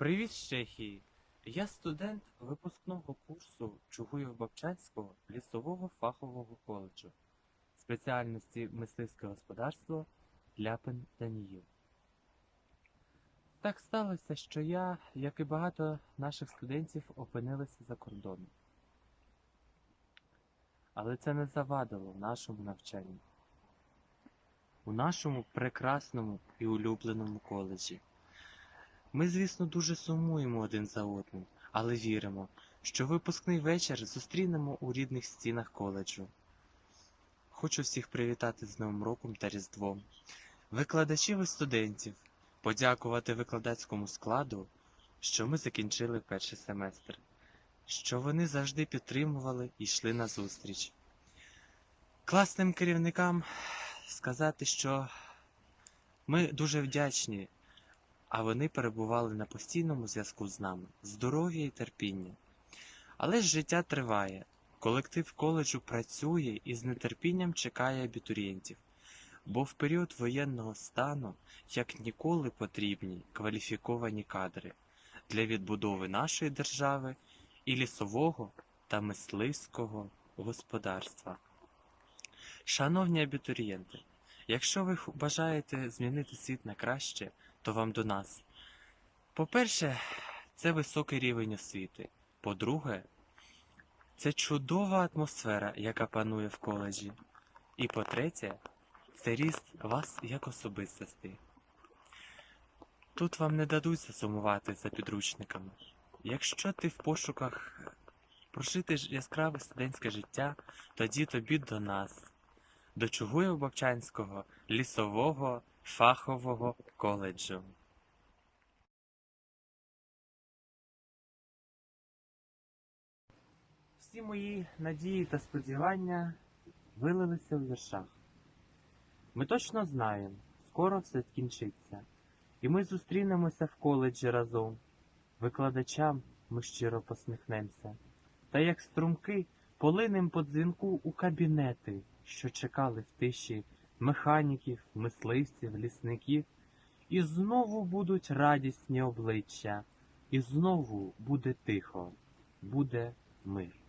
Привіт з Чехії! Я студент випускного курсу Чугуєв-Бабчанського лісового фахового коледжу спеціальності мисливське господарство Ляпин Даніїл. Так сталося, що я, як і багато наших студентів, опинилися за кордоном. Але це не завадило нашому навчанню. У нашому прекрасному і улюбленому коледжі. Ми, звісно, дуже сумуємо один за одним, але віримо, що випускний вечір зустрінемо у рідних стінах коледжу. Хочу всіх привітати з Новим роком та Різдвом, викладачів і студентів, подякувати викладацькому складу, що ми закінчили перший семестр, що вони завжди підтримували і йшли на зустріч. Класним керівникам сказати, що ми дуже вдячні а вони перебували на постійному зв'язку з нами, здоров'я і терпіння. Але ж життя триває. Колектив коледжу працює і з нетерпінням чекає абітурієнтів, бо в період воєнного стану як ніколи потрібні кваліфіковані кадри для відбудови нашої держави і лісового та мисливського господарства. Шановні абітурієнти, якщо ви бажаєте змінити світ на краще, то вам до нас. По-перше, це високий рівень освіти. По-друге, це чудова атмосфера, яка панує в коледжі. І по-третє, це ріст вас як особистості. Тут вам не дадуть засумувати за підручниками. Якщо ти в пошуках прожити яскраве студентське життя, тоді тобі до нас, до Чугуєв-Бабчанського лісового фахового коледжу. Всі мої надії та сподівання вилилися в віршах. Ми точно знаємо, скоро все скінчиться, і ми зустрінемося в коледжі разом. Викладачам ми щиро посміхнемося, та як струмки полинем по дзвінку у кабінети, що чекали в тиші механіків, мисливців, лісників, і знову будуть радісні обличчя, і знову буде тихо, буде мир.